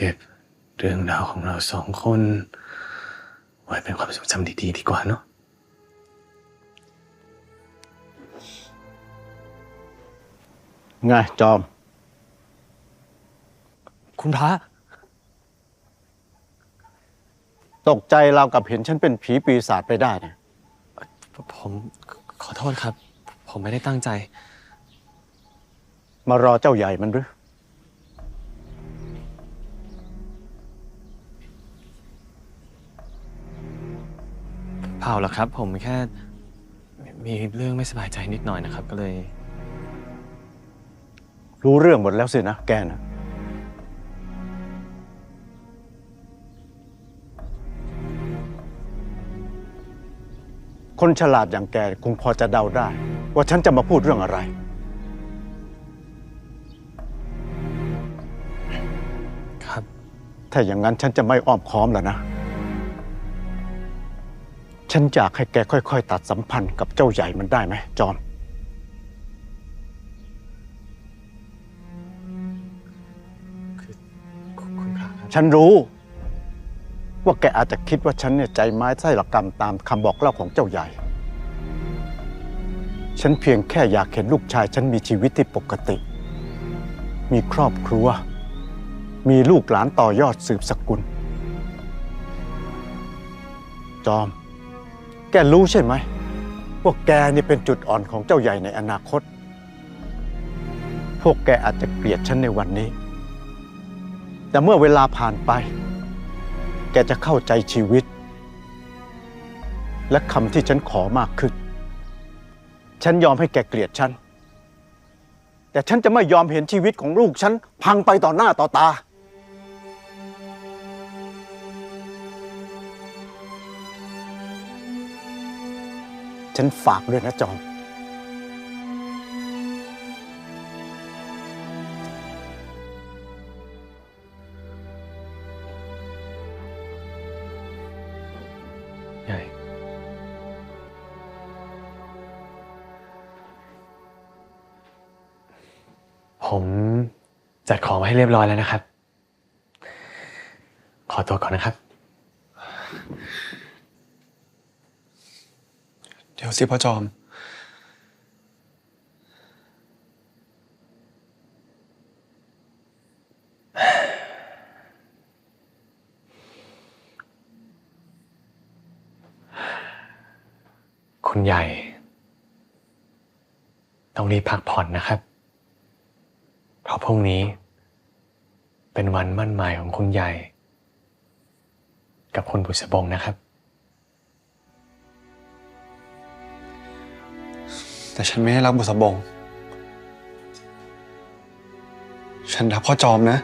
เก็บเรื่องราวของเราสองคน ไว้เป็นความทรงจำดีๆดีกว่าเนาะไงจอม คุณพระ ตกใจเรากับเห็นฉันเป็นผีปีศาจไปได้เนี่ยผมขอโทษครับ ผมไม่ได้ตั้งใจ มารอเจ้าใหญ่มันหรือ ล่าหรอกครับ ผมแค่ มีเรื่องไม่สบายใจนิดหน่อยนะครับ ก็เลย รู้เรื่องหมดแล้วสินะแกนะคนฉลาดอย่างแกคงพอจะเดาได้ ว่าฉันจะมาพูดเรื่องอะไร ครับ ถ้าอย่างนั้นฉันจะไม่อ้อมค้อมแล้วนะ ฉันอยากให้แกค่อย ๆ ตัดสัมพันธ์กับเจ้าใหญ่มันได้ไหมจอม คือคุณคุณพระครับฉันรู้ ว่าแกอาจจะคิดว่าฉันเนี่ยใจไม้ไส้หลักกรรมตามคำบอกเล่าของเจ้าใหญ่ ฉันเพียงแค่อยากเห็นลูกชาย ฉันมีชีวิตที่ปกติ มีครอบครัว มีลูกหลานต่อยอดสืบสกุล จอม แกรู้ใช่ไหมว่าแกนี่เป็นจุดอ่อนของเจ้าใหญ่ในอนาคต พวกแกอาจจะเกลียดฉันในวันนี้ แต่เมื่อเวลาผ่านไป แกจะเข้าใจชีวิต และคำที่ฉันขอมากขึ้น ฉันยอมให้แกเกลียดฉัน แต่ฉันจะไม่ยอมเห็นชีวิตของลูกฉันพังไปต่อหน้าต่อตา ฉันฝากด้วยนะจอม ใหญ่ ผมจัดของไว้ให้เรียบร้อยแล้วนะครับ ขอตัวก่อนนะครับ เดี๋ยวสิพ่อจอม คุณใหญ่ ต้องรีบพักผ่อนนะครับ เพราะพรุ่งนี้ เป็นวันมั่นหมายของคุณใหญ่ กับคุณบุษบงนะครับ แต่ฉันไม่ได้รักบุษบง ฉันรักพ่อจอมนะ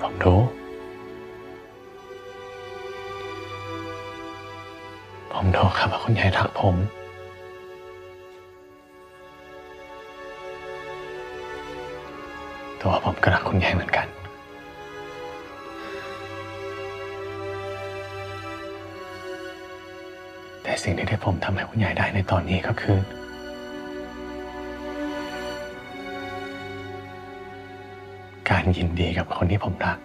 ผมรู้ ผมรู้ครับว่าคุณยายรักผมแต่ว่าผมก็รักคุณยายเหมือนกัน สิ่งที่ที่ผมทำให้คุณยายได้ในตอนนี้ก็คือ การยินดีกับคนที่ผมรัก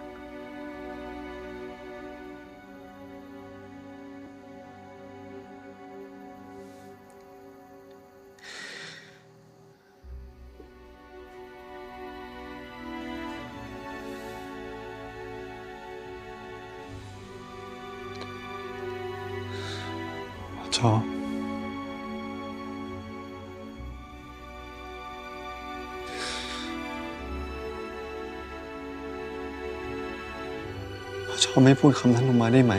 อจอมพ่อจอมไม่พูดคำนั้นออกมาได้ไหม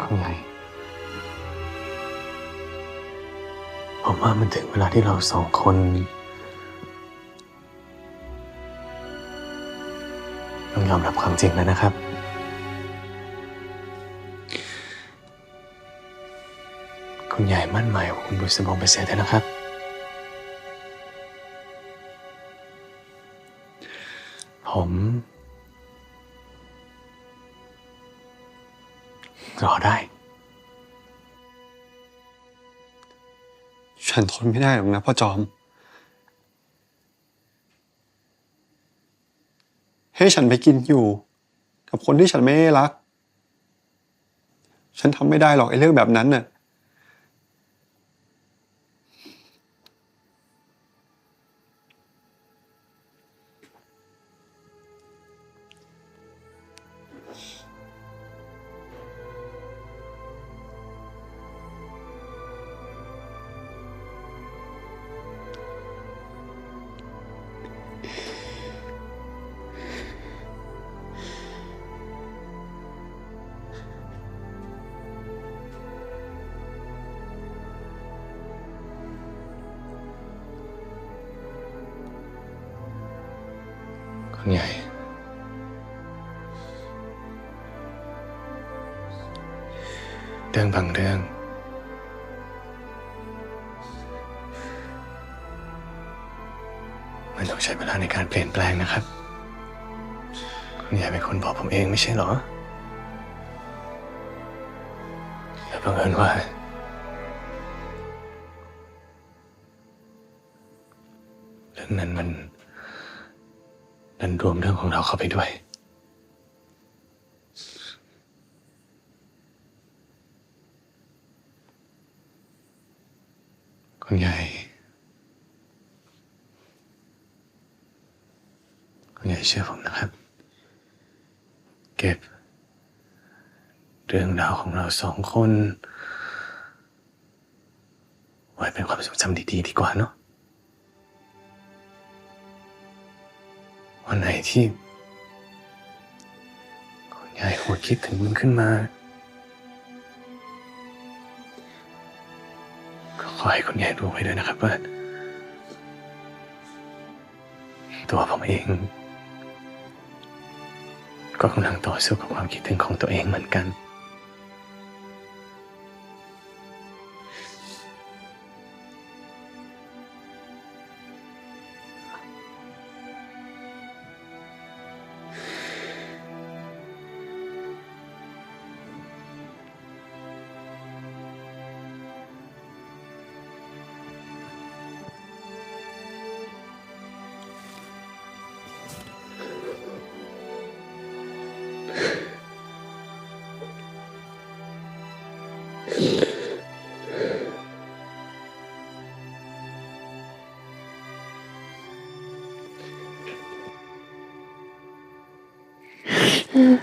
คุณใหญ่ผมว่ามันถึงเวลาที่เราสองคน ยอมรับความจริงแล้วนะครับ คุณใหญ่มั่นหมายกับคุณบุษบงไปเสียเถอะนะครับ ผม รอได้ ฉันทนไม่ได้หรอกนะพ่อจอม ให้ฉันไปกินอยู่ กับคนที่ฉันไม่ได้รัก ฉันทำไม่ได้หรอกไอ้เรื่องแบบนั้นน่ะ ใหญ่เรื่องบางเรื่อง มันต้องใช้เวลาในการเปลี่ยนแปลงนะครับคุณใหญ่เป็นคนบอกผมเองไม่ใช่หรอแต่บังเอิญว่าเรื่องนั้นมัน ดันรวมเรื่องของเราเข้าไปด้วย คุณใหญ่ คุณใหญ่เชื่อผมนะครับ เก็บ เรื่องราวของเราสองคน ไว้เป็นความทรงจำดีๆดีกว่าเนาะ วันไหนที่คุณยายหดคิดถึงมันขึ้นมา ก็ขอให้คุณยายรู้ไว้ด้วยนะครับว่าตัวผมเอง ก็กำลังต่อสู้กับความคิดถึงของตัวเองเหมือนกัน うん。